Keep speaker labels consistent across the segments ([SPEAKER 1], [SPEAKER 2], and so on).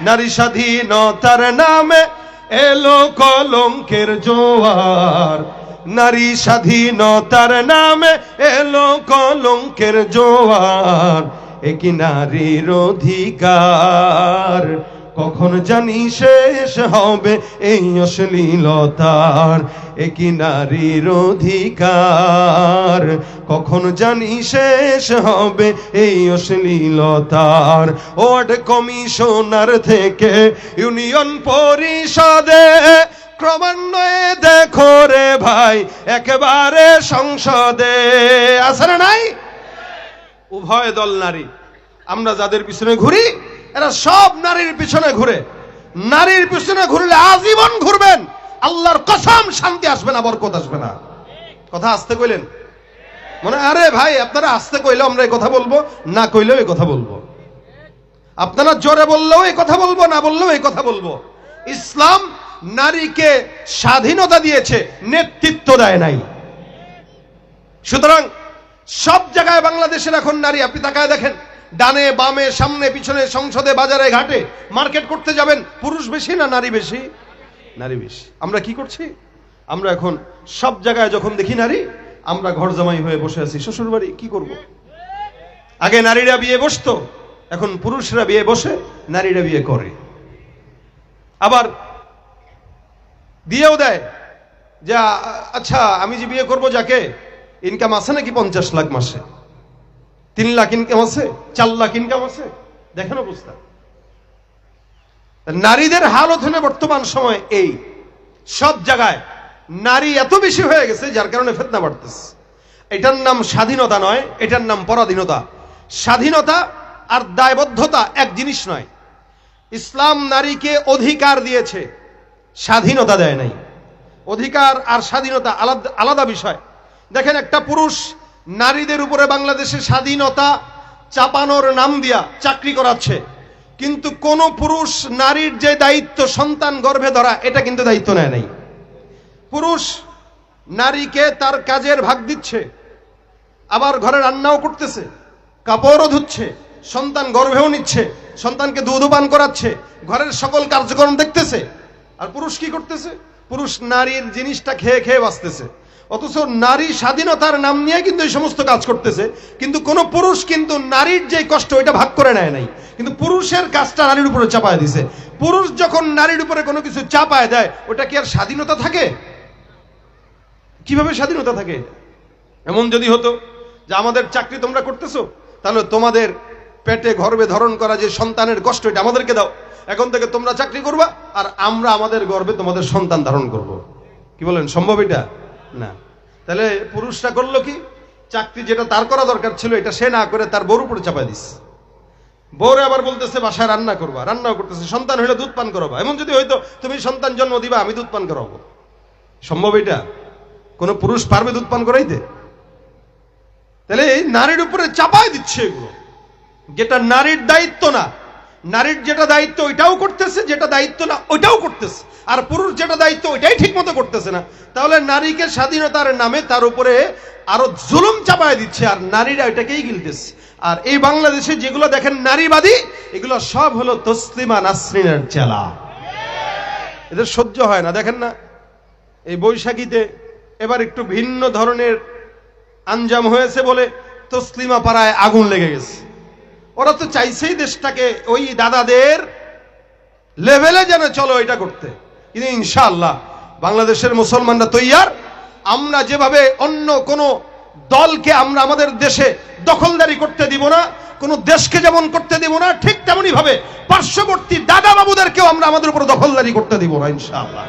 [SPEAKER 1] নারী স্বাধীনতার নামে এলো কলঙ্কের জোয়ার। নারী স্বাধীনতার নামে এলো কলঙ্কের জোয়ার। একই নারীর অধিকার। কখন জানি শেষ হবে এই অশ্লীলতার? একই নারীর অধিকার। কখন জানি শেষ হবে এই অশ্লীলতার? ওয়ার্ড কমিশনার থেকে ইউনিয়ন পরিষদে ক্রমান্বয়ে দেখো রে ভাই, একেবারে সংসদে। আছে না নাই? উভয় দল নারী। আমরা যাদের পিছনে ঘুরি এরা সব নারীর পিছনে ঘুরে। নারীর পিছনে ঘুরলে আজীবন ঘুরবেন। আল্লাহর কসম, শান্তি আসবে না, বরকত আসবে না। কথা আসতে কইলেন? মনে আরে ভাই, আপনারা আসতে কইলে আমরা এই কথা বলব, না কইলেও এই কথা বলব। আপনারা জোরে বললেও এই কথা বলব, না বললেও এই কথা বলব। ইসলাম নারীকে স্বাধীনতা দিয়েছে, নেতৃত্ব দেয় নাই। সুতরাং সব জায়গায় বাংলাদেশের এখন নারী, আপনি তাকায় দেখেন। ডানে, বামে, সামনে, পিছনে, সংসদে, বাজারে, ঘাটে মার্কেট করতে যাবেন পুরুষ বেশি না নারী বেশি? নারী বেশি। আমরা কি করছি? আমরা এখন সব জায়গায় যখন দেখি নারী, আমরা ঘর জামাই হয়ে বসে আছি। শ্বশুর বাড়ি কি করব? আগে নারীরা বিয়ে বসতো, এখন পুরুষরা বিয়ে বসে, নারীরা বিয়ে করে। আবার দিয়েও দেয় যে আচ্ছা আমি যে বিয়ে করব যাকে ইনকাম আছে নাকি পঞ্চাশ লাখ মাসে? তিন লাখ ইনকাম আছে, চার লাখ ইনকাম আছে। দেখেন অবস্থা। নারীদের হালত হলে বর্তমান সময় এই। সব জায়গায় নারী এত বেশি হয়ে গেছে, যার কারণে ফেতনা বাড়তেছে। এটার নাম স্বাধীনতা নয়, এটার নাম পরাধীনতা। স্বাধীনতা আর দায়বদ্ধতা এক জিনিস নয়। ইসলাম নারীকে অধিকার দিয়েছে, স্বাধীনতা দেয় নাই। অধিকার আর স্বাধীনতা আলাদা আলাদা বিষয়। দেখেন একটা পুরুষ নারীদের উপরে বাংলাদেশে স্বাধীনতা চাপানোর নাম দিয়া চাকরি করাচ্ছে। কিন্তু কোন পুরুষ নারীর যে দায়িত্ব সন্তান গর্ভে ধরা, এটা কিন্তু দায়িত্ব নেয় নাই। পুরুষ নারীকে তার কাজের ভাগ দিচ্ছে, আবার ঘরে রান্নাও করতেছে, কাপড়ও ধুচ্ছে, সন্তান গর্ভেও নিচ্ছে, সন্তানকে দুধ পান করাচ্ছে, ঘরের সকল কার্যক্রম দেখতেছে। আর পুরুষ কি করতেছে? পুরুষ নারীর জিনিসটা খেয়ে খেয়ে বাঁচতেছে। অথচ নারী স্বাধীনতার নাম নিয়ে কিন্তু এই সমস্ত কাজ করতেছে। কিন্তু কোন পুরুষ কিন্তু নারীর যে কষ্ট, ওইটা ভাগ করে নেয় নাই। কিন্তু পুরুষের কাজটা নারীর উপরে চাপায় দিছে। পুরুষ যখন নারীর উপরে কোনো কিছু চাপায় দেয়, ওটা কি আর স্বাধীনতা থাকে? কীভাবে স্বাধীনতা থাকে? এমন যদি হতো যে আমাদের চাকরি তোমরা করতেছো, তাহলে তোমাদের পেটে গর্বে ধারণ করা যে সন্তানের কষ্ট, এটা আমাদেরকে দাও। এখন থেকে তোমরা চাকরি করবা, আর আমরা আমাদের গর্বে তোমাদের সন্তান ধারণ করব। কি বলেন, সম্ভব এটা? না। তাহলে পুরুষরা করল কি? চাকরি যেটা তার করা দরকার ছিল, এটা সে না করে তার বউর উপরে চাপাই দিস বউরে আবার বলতেছে, বাসায় রান্না করবা, রান্নাও করতেছে। সন্তান হলে দুধ পান করাবা। এমন যদি হয়তো তুমি সন্তান জন্ম দিবা, আমি দুধ পান করাবো। সম্ভব এটা? কোন পুরুষ পারবে দুধ পান করাইতে? তাহলে এই নারীর উপরে চাপায় দিচ্ছে এগুলো। যেটা নারীর দায়িত্ব না, নারীর যেটা দায়িত্ব ওইটাও করতেছে, যেটা দায়িত্ব না, ওইটাও করতেছে। আর পুরুষ যেটা দায়িত্ব, ওইটাই ঠিক মতো করতেছে না। তাহলে নারীকে স্বাধীনতার নামে তার উপরে আরও জুলুম চাপায় দিচ্ছে, আর নারীরা ওইটাকেই গিলতেছে। আর এই বাংলাদেশে যেগুলো দেখেন নারীবাদী, এগুলো সব হলো তসলিমা নাসরিনের চেলা। এদের সহ্য হয় না, দেখেন না। এই বৈশাখীতে এবার একটু ভিন্ন ধরনের আঞ্জাম হয়েছে বলে তসলিমা পাড়ায় আগুন লেগে গেছে। ওরা তো চাইছেই দেশটাকে ওই দাদাদের লেভেলে যেন চলো এটা করতে। কিন্তু ইনশাআল্লাহ বাংলাদেশের মুসলমানরা তৈয়ার। আমরা যেভাবে অন্য কোন দলকে আমরা আমাদের দেশে দখলদারি করতে দিব না, কোন দেশকে যেমন করতে দিব না, ঠিক তেমনি ভাবে পার্শ্ববর্তী দাদা বাবুদেরকেও আমরা আমাদের উপর দখলদারি করতে দিব না ইনশাআল্লাহ।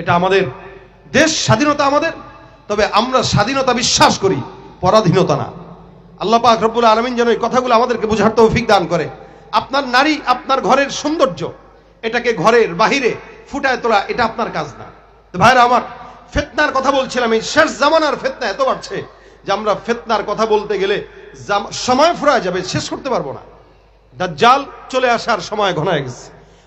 [SPEAKER 1] এটা আমাদের দেশ, স্বাধীনতা আমাদের, তবে আমরা স্বাধীনতা বিশ্বাস করি, পরাধীনতা না। আল্লাহ পাক রব্বুল আলমিন যেন এই কথাগুলো আমাদেরকে বোঝার তৌফিক দান করে। আপনার নারী, আপনার ঘরের সৌন্দর্য, এটাকে ঘরের বাহিরে ফুটায় তোলা, এটা আপনার কাজ না। তো ভাইরা, আমার ফেতনার কথা বলছিলাম, এই শেষ জামানার ফেতনা এত বাড়ছে যে আমরা ফেতনার কথা বলতে গেলে সময় ফুরায় যাবে, শেষ করতে পারব না। দাজ্জাল চলে আসার সময় ঘনায় গেছে।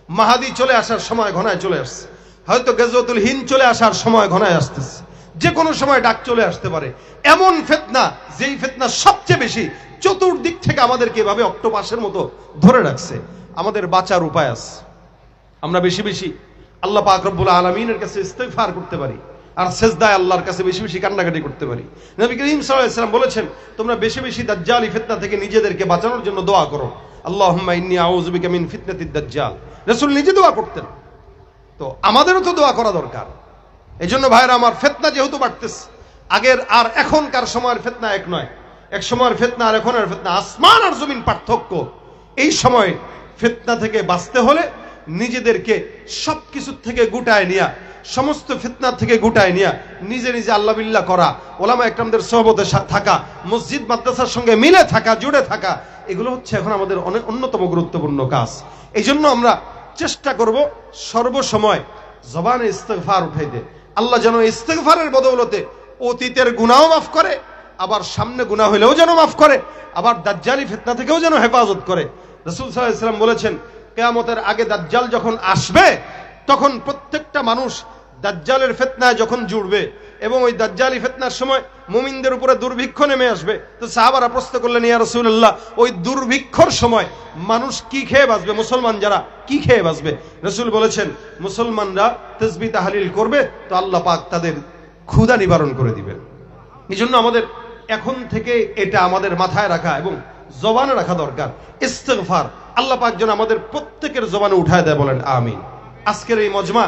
[SPEAKER 1] মাহাদি চলে আসার সময় ঘনায় চলে আসছে। হয়তো গেজতুল হিন চলে আসার সময় ঘনায় আসতেছে। যে কোনো সময় ডাক চলে আসতে পারে। এমন ফেতনা, যেই ফেতনা সবচেয়ে বেশি চতুর্দিক থেকে আমাদেরকে এভাবে অক্টোপাসের মতো ধরে রাখছে। আমাদের বাঁচার উপায় আছে। আমরা বেশি বেশি আল্লাহ পাক রব্বুল আলমিনের কাছে ইস্তেগফার করতে পারি আর সেজদায় আল্লাহর কাছে বেশি বেশি কান্নাকাটি করতে পারি। নবী করিম সাল্লাম বলেছেন, তোমরা বেশি বেশি দাজ্জালি ফিতনা থেকে নিজেদেরকে বাঁচানোর জন্য দোয়া করো। আল্লাহুম্মা ইন্নী আউযু বিকা মিন ফিতনাতিদ দাজ্জাল। রাসূল নিজে দোয়া করতেন। তো আমাদেরও তো দোয়া করা দরকার। এই জন্য ভাইরা আমার ফেতনা যেহেতু বাড়তেছে, আগের আর এখনকার সময়ের ফেতনা এক নয়। এক সময়ের ফেতনা আর এখনের ফেতনা। আসমান আর জমিন পার্থক্য। এই সময় ফেতনা থেকে বাঁচতে হলে নিজেদেরকে সব কিছুর থেকে গুটায় নিয়া, সমস্ত ফিতনা থেকে গুটায় নিয়া, নিজে নিজে আল্লাহ বিল্লাহ করা, ওলামা একরামদের সহবতে থাকা, মসজিদ, মাদ্রাসার সঙ্গে মিলে থাকা, জুড়ে থাকা, এগুলো হচ্ছে এখন আমাদের অনেক অন্যতম গুরুত্বপূর্ণ কাজ। এই জন্য আমরা চেষ্টা করব সর্বসময় জবানে ইস্তেগফার উঠাইতে। আল্লাহ যেন ইস্তেগফারের বদৌলতে অতীতের গুনাও মাফ করে, আবার সামনে গুনাহ হইলেও যেন মাফ করে, আবার দাজ্জালি ফিতনা থেকেও যেন হেফাজত করে। রসুল সাল্লাল্লাহু ইসলাম বলেছেন কেয়ামতের আগে দাজ্জাল যখন আসবে, তখন প্রত্যেকটা মানুষ দাজ্জালের ফেতনায় যখন জুড়বে এবং ওই দাজ্জালি ফেতনার সময় মুমিনদের উপরে দুর্ভিক্ষ নেমে আসবে, তো সাহাবারা প্রশ্ন করলেন, ইয়া রাসূলুল্লাহ, ওই দুর্ভিক্ষর সময় মানুষ কি খেয়ে বাঁচবে? মুসলমান যারা কি খেয়ে বাঁচবে? রসুল বলেছেন, মুসলমানরা তসবি তাহালিল করবে, তো আল্লাহ পাক তাদের ক্ষুধা নিবারণ করে দিবেন। এই জন্য আমাদের এখন থেকে এটা আমাদের মাথায় রাখা এবং জবানে রাখা দরকার। ইস্তেগফার আল্লাহ পাক যেন আমাদের প্রত্যেকের জবানে উঠায় দেয় বলেন আমিন। আজকের এই মজমা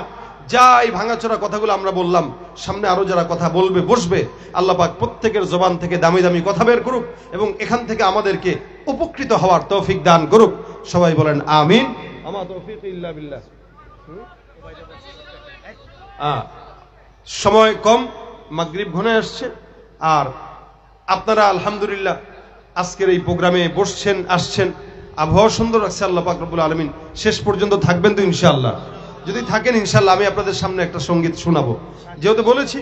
[SPEAKER 1] যা এই ভাঙাচোরা কথাগুলো আমরা বললাম সামনে আরও যারা কথা বলবে বসবে আল্লাহ পাক প্রত্যেকের জবান থেকে দামি দামি কথা বের করুক এবং এখান থেকে আমাদেরকে উপকৃত হওয়ার তৌফিক দান করুক। সবাই বলেন আমিন। আমা তৌফিক ইল্লা বিল্লাহ। সময় কম মাগরিব ঘনে আসছে। আর আপনারা আলহামদুলিল্লাহ আজকের এই প্রোগ্রামে বসছেন আসছেন। আবহাওয়া সুন্দর রাখছে আল্লাহ পাক রব্বুল আলমিন। শেষ পর্যন্ত থাকবেন তো ইনশাআল্লাহ। যদি থাকেন ইনশাল্লাহ আমি আপনাদের সামনে একটা সংগীত শোনাবো। যেহেতু বলেছি,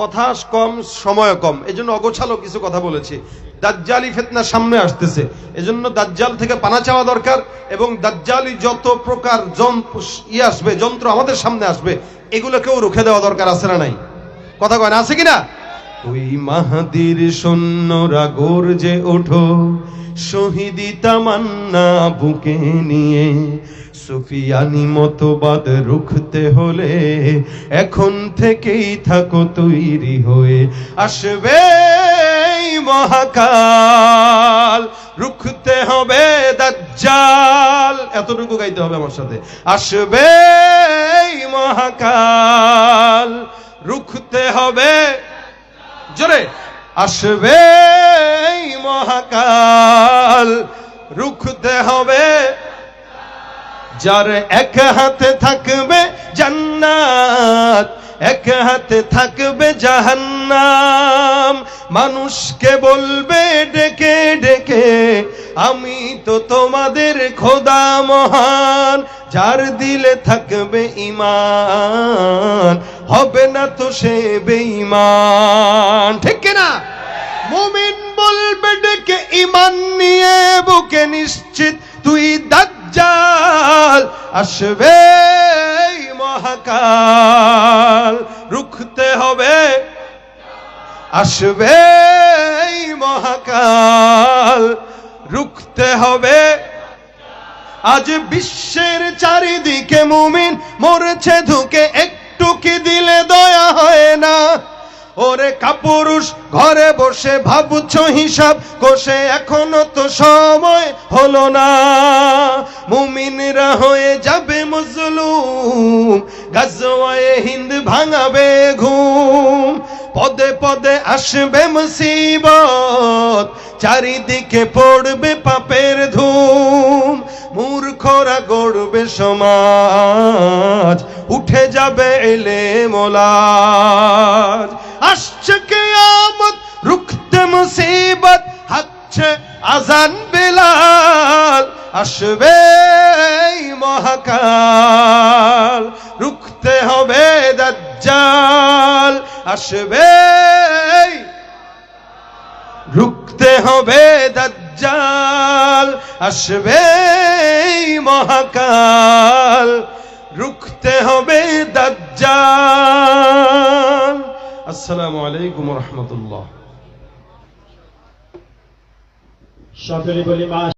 [SPEAKER 1] কথা কম, সময় কম। এই জন্য অগোছালো কিছু কথা বলেছি। দাজ্জালি ফেতনা সামনে আসতেছে। এজন্য দাজ্জাল থেকে পানা চাওয়া দরকার এবং দাজ্জালি যত প্রকার যন্ত্র, ই আসবে, যন্ত্র আমাদের সামনে আসবে, এগুলোকেও রুখে দেওয়া দরকার আছে না নাই? কথা কয় না, আছে কিনা? ওই মাহাদির সৈন্যরা গর্জে ওঠো, শহীদি তামান্না বুকে নিয়ে। সুফিয়ানি মতবাদ রুখতে হলে এখন থেকেই থাকো তৈরি হয়ে। আসবে মহাকাল, রুখতে হবে দাজ্জাল। এতটুকু গাইতে হবে আমার সাথে। আসবে মহাকাল, রুখতে হবে জোরে। আসবে মহাকাল, রুখতে হবে। যার এক হাতে থাকবে জান্নাত, এক হাতে থাকবে জাহান্নাম। মানুষকে বলবে, ডেকে ডেকে, আমি তো তোমাদের খোদা মহান। যার দিলে থাকবে ইমান হবে না তো সে বেঈমান। ঠিক না? মুমিন বলবে, ডেকে ইমান নিয়ে বুকে নিশ্চিত, তুই দাজ্জাল, আসবে মহাকাল। রুখতে হবে, আসবে মহাকাল। রুখতে হবে, আজ বিশ্বের চারিদিকে মুমিন মরছে, ধুকে একটু কি দিলে দয়া হয় না। ওরে কাপুরুষ, ঘরে বসে ভাবছ হিসাব, কোষে এখনও তো সময় হলো না। মুমিনরা হয়ে যাবে মজলুম, গাজওয়ায়ে হিন্দ ভাঙাবে ঘুম। পদে পদে আসবে মুসিবত চারিদিকে পড়বে পাপের ধুম, মূর্খরা গড়বে সমাজ, উঠে যাবে এলে মোলাজ। আসছে কেয়ামত, রুখতে মুসিবত হাচ্ছে আজান বেলাল, আসবে মহাকাল, রুখতে হবে দাজ্জাল, আসবে রুখতে হবে দাজ্জাল আসবে মহাকাল। রুখতে হবে দাজ্জাল। আসসালামু আলাইকুম রহমতুল্লাহ।
[SPEAKER 2] সকলে বলি